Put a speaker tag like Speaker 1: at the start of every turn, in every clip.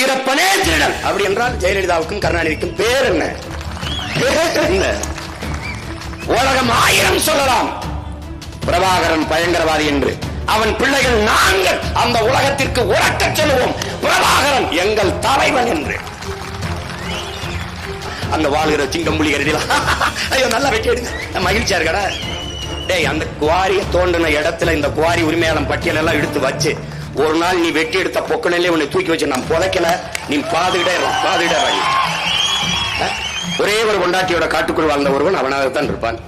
Speaker 1: வீரப்பனே திருடன். அப்படி என்றால் ஜெயலலிதாவுக்கும் கருணாநிதிக்கும் பேர் என்ன? என்ன? உலகம் ஆயிரம் சொல்லலாம். பிரபாகரன் பயங்கரவாதி என்று. அவன் பிள்ளைகள் நாங்கள் அந்த உலகத்திற்கு உறக்கச் சொல்லுவோம். பிரபாகரன் எங்கள் தலைவன் என்று. அந்த வாழ்கிற சிங்கம்புலி புலி ஐயோ நல்லா வெட்டி மகிழ்ச்சியா இருக்கடா. டேய் அந்த குவாரியை தோண்டின இடத்துல இந்த குவாரி உரிமையாளன் பட்டியல் எல்லாம் எடுத்து வச்சு ஒரு நாள் நீ வெட்டி எடுத்த பொக்கணிலே உன்னை தூக்கி வச்சு நான் புதைக்கல. நீ பாதுகிட்டே இரு, பாதுகிட்டே ஒரே ஒரு கொண்டாட்டியோட காட்டுக்குள் வாழ்ந்த ஒருவன் அவனாகத்தான் இருப்பான்.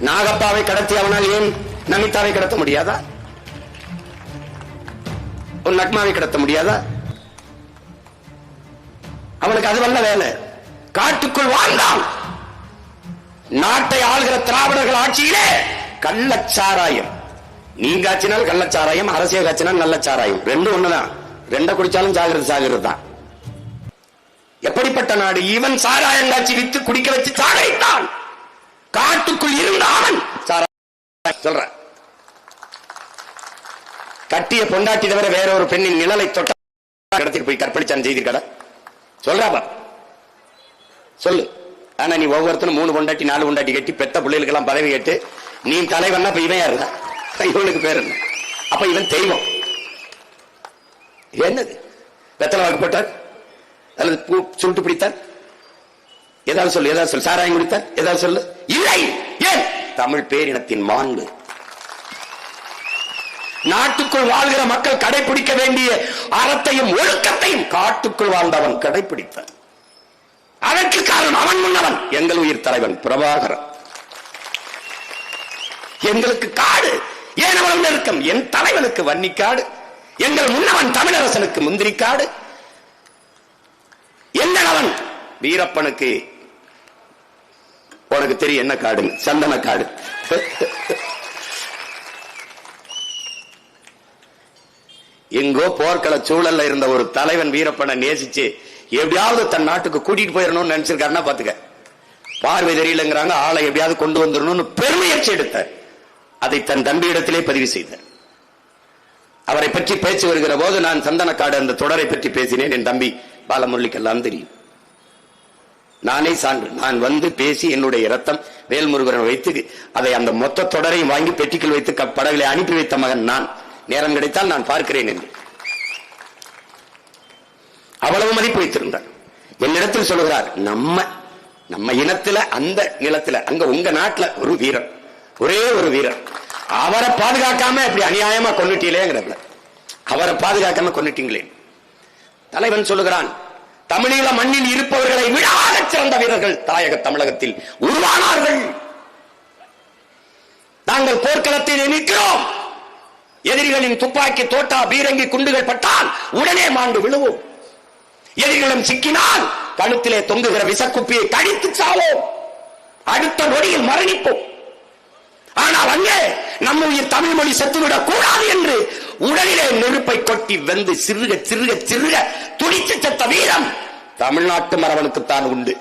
Speaker 1: நாகப்பாவை கடத்தி அவனால் ஏன் நமிதாவை கடத்த முடியாதா? உன் நக்மாவை கடத்த முடியாதா? அவனுக்கு அது வல்ல வேலை. காட்டுக்குள் வாழ்ந்தான். நாட்டை ஆளுகிற திராவிடர்கள் ஆட்சியிலே கள்ளச்சாராயம். நீ ஆச்சினால் கள்ளச்சாராயம் அரசியல் காய்ச்சினால் நல்ல சாராயம் ரெண்டும் ஒண்ணுதான். ரெண்ட குடிச்சாலும் ஜாகிரதை சாகிறது தான். எப்படிப்பட்ட நாடு? இவன் சாராயம் காட்சி வித்து குடிக்க வச்சு சாகரித்தான் காட்டுக்குள் இருந்த அவன் சாராயம். சொல்ற கட்டிய பொண்டாட்டி தவிர வேற ஒரு பெண்ணின் நிழலை தொட்ட இடத்துக்கு போய் கற்பழிச்சான் செய்திருக்கடா சொல்றாப்பா சொல்லு. ஆனா நீ ஒவ்வொருத்தரும் மூணு பொண்டாட்டி நாலு பொண்டாட்டி கட்டி பெத்த பிள்ளைகளுக்கு எல்லாம் பதவி கேட்டு நீ தலைவன்னா இப்ப இவன் யாருடா? இவனுக்கு பேர் என்ன? அப்ப இவன் தெய்வம். என்னது? வெத்தலை வாக்கு போட்டார்? அல்லது பூ சுருட்டு பிடித்தார்? ஏதாவது சொல்லு ஏதாவது சொல்லு. சாராயம் குடித்தார்? ஏதாவது சொல்லு. இல்லை! ஏன்? தமிழ் பேரினத்தின் மாண்பு. நாட்டுக்குள் வாழ்கிற மக்கள் கடைபிடிக்க வேண்டிய அறத்தையும் ஒழுக்கத்தையும் காட்டுக்குள் வாழ்ந்தவன் கடைபிடித்தான் அதற்கு காரணம் அவன் முன்னவன் எங்கள் உயிர் தலைவன் பிரபாகரன். எங்களுக்கு காடு! ஏன் அவன் நெருக்கம்? என் தலைவனுக்கு வன்னிக்காடு. எங்கள் முன்னவன் தமிழரசனுக்கு முந்திரிக்காடு. என்னவன் வீரப்பனுக்கு உனக்கு தெரியும் என்ன காடு சந்தன காடு. எங்கோ போர்க்கள சூழல்ல இருந்த ஒரு தலைவன் வீரப்பனை நேசிச்சு எப்படியாவது தன் நாட்டுக்கு கூட்டிட்டு போயிடணும்னு நினைச்சிருக்காருன்னா பாத்துக்க. பார்வை தெரியலங்கிறாங்க ஆளை எப்படியாவது கொண்டு வந்துடணும்னு பெருமுயற்சி எடுத்தேன் அதை தன் தம்பியிடத்திலே பதிவு செய்தார் அவரை பற்றி பேச்சு வருகிற போது நான் சந்தனக்காடு அந்த தொடரை பற்றி பேசினேன். என் தம்பி பாலமுரளிக்கெல்லாம் தெரியும். நானே சான்று நான் வந்து பேசி என்னுடைய ரத்தம் வேல்முருகனை வைத்து அதை அந்த மொத்த தொடரையும் வாங்கி பெட்டிக்கில் வைத்து க- அனுப்பி வைத்த மகன் நான். நேரம் கிடைத்தால் நான் பார்க்கிறேன் என்று. அவ்வளவு மதிப்பு வைத்திருந்தார். என்னிடத்தில் சொல்லுகிறார் நம்ம நம்ம இனத்துல அந்த நிலத்துல அங்க உங்க நாட்டுல ஒரு வீரர் ஒரே ஒரு வீரர் அவரை பாதுகாக்காம இப்படி அநியாயமா கொண்டுட்டீங்களேங்கிறதுல அவரை பாதுகாக்காம கொண்டுட்டீங்களே தலைவன் சொல்லுகிறான் தமிழீழ மண்ணில் இருப்பவர்களை விட சிறந்த வீரர்கள் தாயக தமிழகத்தில் உருவானார்கள். நாங்கள் போர்க்களத்தில் நிற்கிறோம். எதிரிகளின் துப்பாக்கி தோட்டா பீரங்கி குண்டுகள் பட்டால் உடனே மாண்டு விழுவோம். எதிரிகளும் சிக்கினால் கழுத்திலே தொங்குகிற விசக்குப்பியை கடித்து சாவோம். அடுத்த நொடியில் மரணிப்போம். ஆனால் அங்கே நம்ம தமிழ் மொழி செத்துவிடக் கூடாது என்று உடலிலே நெருப்பை கொட்டி வெந்து சிறுக சிறுக சிறுக துடித்து செத்த வீரம் தமிழ்நாட்டு மரவனுக்குத்தான் உண்டு.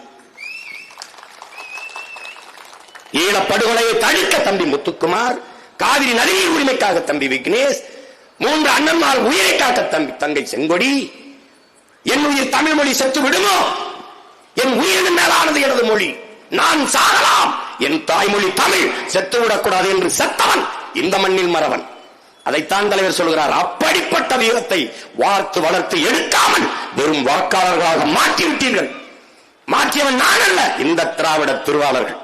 Speaker 1: ஈழப்படுகொலையை தடுக்க தம்பி முத்துக்குமார் காவிரி நதியின் உரிமைக்காக தம்பி விக்னேஷ் மூன்று அண்ணன்மார் உயிரை காக்க தம்பி தங்கை செங்கொடி என் உயிர் தமிழ் மொழி செத்து விடுமோ என் உயிரின் மேலானது எனது மொழி. நான் சாகலாம். என் தாய்மொழி தமிழ். செத்து விடக்கூடாது என்று செத்தவன் இந்த மண்ணில் மறவன். அதைத்தான் தலைவர் சொல்கிறார். அப்படிப்பட்ட வீரத்தை வார்த்து வளர்த்து எடுக்காமல் வெறும் வாக்காளர்களாக மாற்றி விட்டீர்கள் மாற்றியவன் நான் அல்ல இந்த திராவிட திருவாளர்கள்.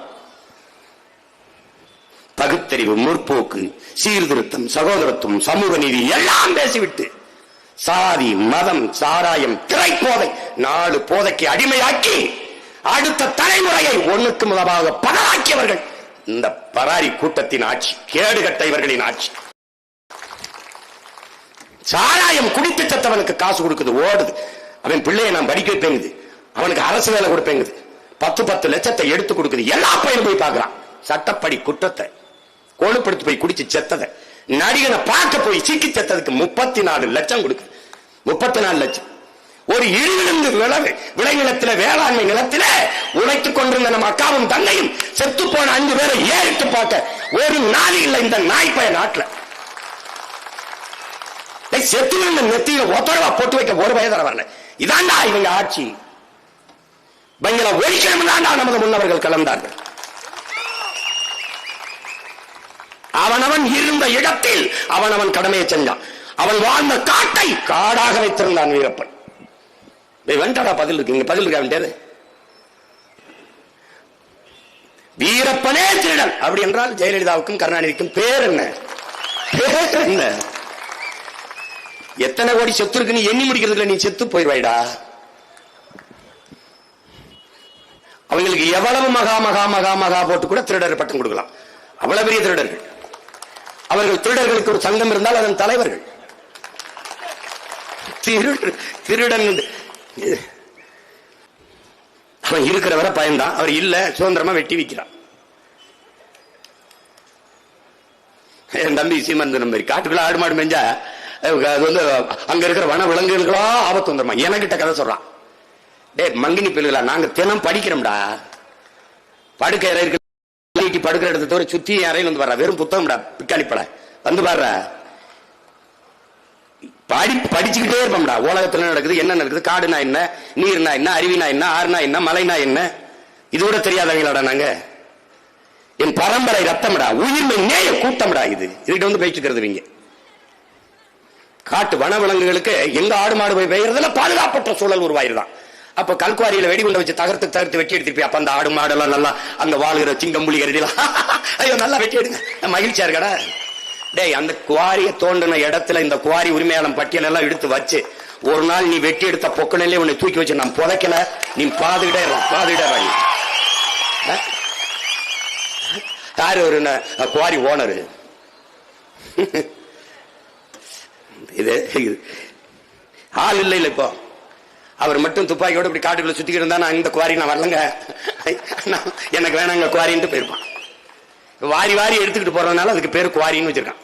Speaker 1: பகுத்தறிவு முற்போக்கு சீர்திருத்தம் சகோதரத்துவம் சமூக நீதி எல்லாம் பேசிவிட்டு சாதி மதம் சாராயம் திரைப்போதை நாடு போதைக்கு அடிமையாக்கி அடுத்த தலைமுறையை ஒண்ணுக்கு முதலாக பதவாக்கியவர்கள் இந்த பராரி கூட்டத்தின் ஆட்சி கேடுகட்ட இவர்களின் ஆட்சி. சாராயம் குடித்து சத்தவனுக்கு காசு கொடுக்குது ஓடுது. அவன் பிள்ளையை நான் படிக்க வைப்பேங்குது அவனுக்கு அரசு வேலை கொடுப்பேங்குது பத்து பத்து லட்சத்தை எடுத்து கொடுக்குது. எல்லா பையனும் போய் பார்க்கிறான். சட்டப்படி குற்றத்தை கோழுப்படுத்தி போய் குடிச்சு செத்ததை நடிகனை பார்க்க போய் சிக்கி செத்ததுக்கு முப்பத்தி நாலு லட்சம் கொடுக்குது. முப்பத்தி நாலு லட்சம். ஒரு இழிவிழுந்து விளவு விளைநிலத்தில வேளாண்மை நிலத்தில உழைத்துக் கொண்டிருந்த நம்ம அக்காவும் தன்னையும் செத்து போன அஞ்சு பேரை ஏறிட்டு பார்க்க ஒரு நாளி இல்லை இந்த நாய்ப்பய நாட்டுல. செத்து விழுந்த நெத்தியில ஒத்தரவா போட்டு வைக்க ஒரு வயதர வரல. இதாண்டா இவங்க ஆட்சி. பயங்கர ஒழிக்கணும் தாண்டா நமது முன்னவர்கள் கலந்தார்கள். அவனவன் இருந்த இடத்தில் அவனவன் கடமையை செஞ்சான். அவன் வாழ்ந்த காட்டை காடாக வைத்திருந்தான் வீரப்பன். டேய், பதில் இருக்கு. இங்க பதில் இருக்க வேண்டியது வீரப்பனே திருடன். அப்படி என்றால் ஜெயலலிதாவுக்கும் கருணாநிதிக்கும் பேர் என்ன? பேர் என்ன? எத்தனை கோடி செத்து இருக்குன்னு எண்ணி முடிக்கிறதுல நீ செத்து போயிடுவாய்டா அவங்களுக்கு எவ்வளவு மகா மகா மகா மகா போட்டு கூட திருடர் பட்டம் கொடுக்கலாம். அவ்வளவு பெரிய திருடர்கள். அவர்கள் திருடர்களுக்கு ஒரு சங்கம் இருந்தால் அதன் தலைவர்கள். திருடன் அவன் இருக்கிறவரை பயந்தான். அவர் இல்லை சுதந்திரமா வெட்டி வைக்கிறான். என் தம்பி சீமன் மாதிரி. காட்டுக்குள்ள ஆடு மாடு மேஞ்சா அது வந்து அங்க இருக்கிற வன விலங்குகளுக்கெல்லாம் ஆபத்து வந்துடுமா எனக்கிட்ட கதை சொல்றான். டே மங்கினி பிள்ளைகளா நாங்க தினம் படிக்கிறோம்டா. படுக்கை இருக்கு. படுக்கிற இடத்த தவிர சுத்தி அறையில் வந்து வர்றா. வெறும் புத்தகம்டா. பிக்காளிப்பட வந்து பாடுற. படி படிச்சுக்கிட்டே இருப்போம்டா. உலகத்துல நடக்குது என்ன நடக்குது காடுனா என்ன நீர்னா என்ன அருவினா என்ன ஆறுனா என்ன மலைனா என்ன? இது கூட தெரியாதவங்களாடா நாங்க. என் பரம்பரை ரத்தம்டா உயிர்மை நேய கூட்டம்டா இது. இதுகிட்ட வந்து பேச்சுக்கிறது நீங்க காட்டு காட்டு வனவிலங்குகளுக்கு எங்க ஆடு மாடு போய் பெய்யறதுல பாதுகாப்பற்ற சூழல் உருவாயிருதான். அப்ப கல்குவாரியில வெடிகுண்டை வச்சு தகர்த்து தகர்த்து வெட்டி எடுத்துட்டு போய் அப்ப அந்த ஆடு மாடு எல்லாம் நல்லா அங்க வாழ்கிற சிங்கம் புலி ஐயோ நல்லா வெட்டி எடுங்க. மகிழ்ச்சியா இருக்கடா டேய் அந்த குவாரியை தோண்டின இடத்துல இந்த குவாரி உரிமையாளன் பட்டியல் எல்லாம் எடுத்து வச்சு ஒரு நாள் நீ வெட்டி எடுத்த பொக்கணிலே உன்னை தூக்கி வச்சு நான் புதைக்கல. நீ பாதுகிட்டே இருக்கலாம் பாதுகிட்டே யாரு ஒரு குவாரி ஓனரு? இது ஆள் இல்லை இல்லை இப்போ. அவர் மட்டும் துப்பாக்கியோட இப்படி காட்டுக்குள்ள சுத்திக்கிட்டு இருந்தா நான் இந்த குவாரி நான் வரலங்க. எனக்கு வேணாங்க குவாரின்ட்டு போயிருப்பான். வாரி வாரி எடுத்துக்கிட்டு போறதுனால அதுக்கு பேர் குவாரின்னு வச்சிருக்கான்.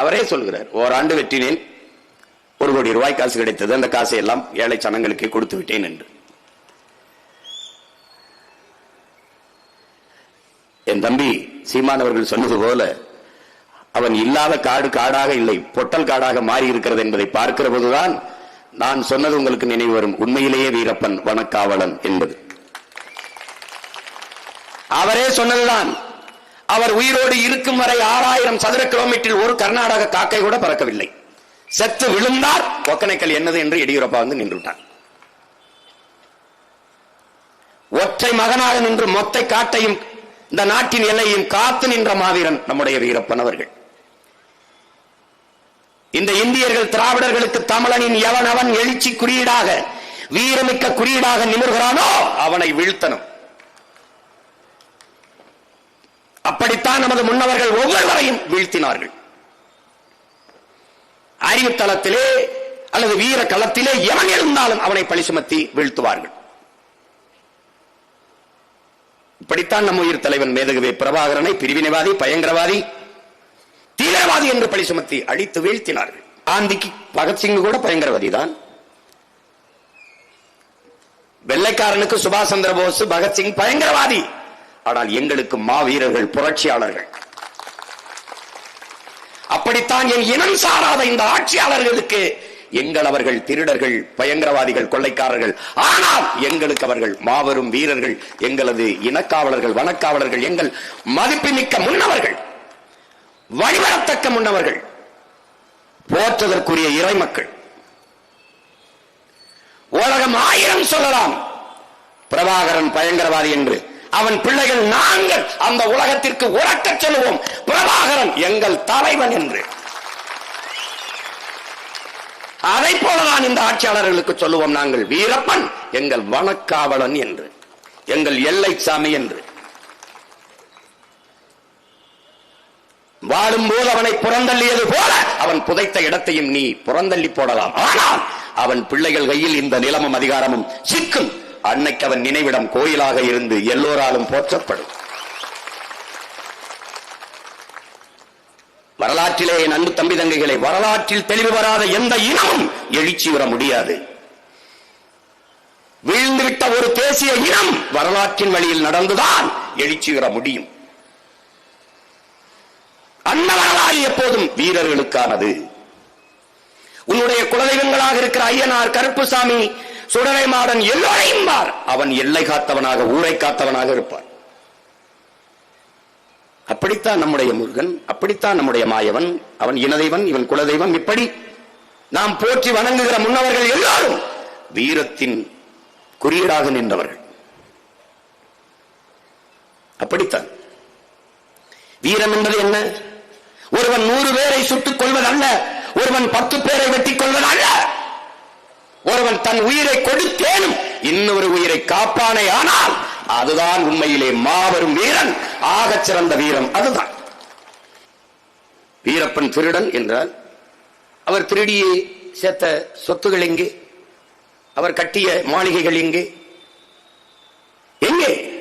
Speaker 1: அவரே சொல்கிறார் ஓராண்டு வெட்டினேன். ஒரு கோடி ரூபாய் காசு கிடைத்தது. அந்த காசை எல்லாம் ஏழை சனங்களுக்கு கொடுத்து விட்டேன் என்று. என் தம்பி சீமானவர்கள் சொன்னது போல அவன் இல்லாத காடு காடாக இல்லை பொட்டல் காடாக மாறி இருக்கிறது என்பதை பார்க்கிற போதுதான் நான் சொன்னது உங்களுக்கு நினைவு வரும். உண்மையிலேயே வீரப்பன் வனக்காவலன் என்பது. அவரே சொன்னதுதான். அவர் உயிரோடு இருக்கும் வரை ஆறாயிரம் சதுர கிலோமீட்டரில் ஒரு கர்நாடக காக்கை கூட பறக்கவில்லை. செத்து விழுந்தார். ஒக்கனைக்கல் என்னது என்று எடியூரப்பா வந்து நின்றுவிட்டார். ஒற்றை மகனாக நின்று மொத்தை காட்டையும் இந்த நாட்டின் எல்லையும் காத்து நின்ற மாவீரன் நம்முடைய வீரப்பன் அவர்கள். இந்த இந்தியர்கள் திராவிடர்களுக்கு தமிழனின் எவன் அவன் எழுச்சி குறியீடாக வீரமிக்க குறியீடாக நிமிர்கிறானோ அவனை வீழ்த்தனும் அப்படித்தான் நமது முன்னவர்கள் ஒவ்வொருவரையும் வீழ்த்தினார்கள். அறிவுத்தளத்திலே அல்லது வீர களத்திலே எவன் இருந்தாலும் அவனை பழி சுமத்தி வீழ்த்துவார்கள். இப்படித்தான் நம்ம உயிர் தலைவன் மேதகவே பிரபாகரனை பிரிவினைவாதி பயங்கரவாதி தீவிரவாதி என்று பழி சுமத்தி அடித்து வீழ்த்தினார்கள். காந்திக்கு பகத்சிங் கூட பயங்கரவாதி தான். வெள்ளைக்காரனுக்கு சுபாஷ் சந்திர போஸ் பகத்சிங் பயங்கரவாதி. ஆனால் எங்களுக்கு மாவீரர்கள் புரட்சியாளர்கள். அப்படித்தான் என் இனம் சாராத இந்த ஆட்சியாளர்களுக்கு எங்கள் அவர்கள் திருடர்கள் பயங்கரவாதிகள் கொள்ளைக்காரர்கள். ஆனால் எங்களுக்கு அவர்கள் மாபெரும் வீரர்கள் எங்களது இனக்காவலர்கள் வனக்காவலர்கள் எங்கள் மதிப்புமிக்க முன்னவர்கள் வழிபடத்தக்க முன்னவர்கள் போற்றுதற்குரிய இறைமக்கள் உலகம் ஆயிரம் சொல்லலாம். பிரபாகரன் பயங்கரவாதி என்று. அவன் பிள்ளைகள் நாங்கள் அந்த உலகத்திற்கு உறக்கச் சொல்லுவோம் பிரபாகரன் எங்கள் தலைவன் என்று. அதை போலதான் இந்த ஆட்சியாளர்களுக்கு சொல்லுவோம் நாங்கள். வீரப்பன் எங்கள் வனக்காவலன் என்று. எங்கள் எல்லை சாமி என்று. வாழும்போது அவனை புறந்தள்ளியது போல அவன் புதைத்த இடத்தையும் நீ புறந்தள்ளி போடலாம். ஆனால் அவன் பிள்ளைகள் கையில் இந்த நிலமும் அதிகாரமும் சிக்கும். அன்னைக்கு அவன் நினைவிடம் கோயிலாக இருந்து எல்லோராலும் போற்றப்படும். வரலாற்றிலே என் அன்பு தம்பி தங்கைகளை வரலாற்றில் தெளிவு வராத எந்த இனமும் எழுச்சி வர முடியாது. வீழ்ந்துவிட்ட ஒரு தேசிய இனம் வரலாற்றின் வழியில் நடந்துதான் எழுச்சி வர முடியும். அன்ன வரலாறு எப்போதும் வீரர்களுக்கானது. உன்னுடைய குலதெய்வங்களாக இருக்கிற ஐயனார் கருப்புசாமி சுடலை மாடன் எல்லோரையும் பார். அவன் எல்லை காத்தவனாக ஊரை காத்தவனாக இருப்பான். அப்படித்தான் நம்முடைய முருகன் அப்படித்தான் நம்முடைய மாயவன் அவன் இனதெய்வன் இவன் குலதெய்வம் இப்படி நாம் போற்றி வணங்குகிற முன்னவர்கள் எல்லாரும் வீரத்தின் குறியீடாக நின்றவர்கள். அப்படித்தான். வீரம் என்பது என்ன? ஒருவன் நூறு பேரை சுட்டுக் கொள்வதல்ல ஒருவன் பத்து பேரை வெட்டிக் கொள்வதல்ல. ஒருவன் தன் உயிரை கொடுத்தேனும் இன்னொரு உயிரை காப்பானே ஆனால் அதுதான் உண்மையிலே மாபெரும் வீரன் ஆகச் சிறந்த வீரம் அதுதான். வீரப்பன் திருடன் என்றால் அவர் திருடியே சேர்த்த சொத்துகள் எங்கே? அவர் கட்டிய மாளிகைகள் எங்கே? எங்கே?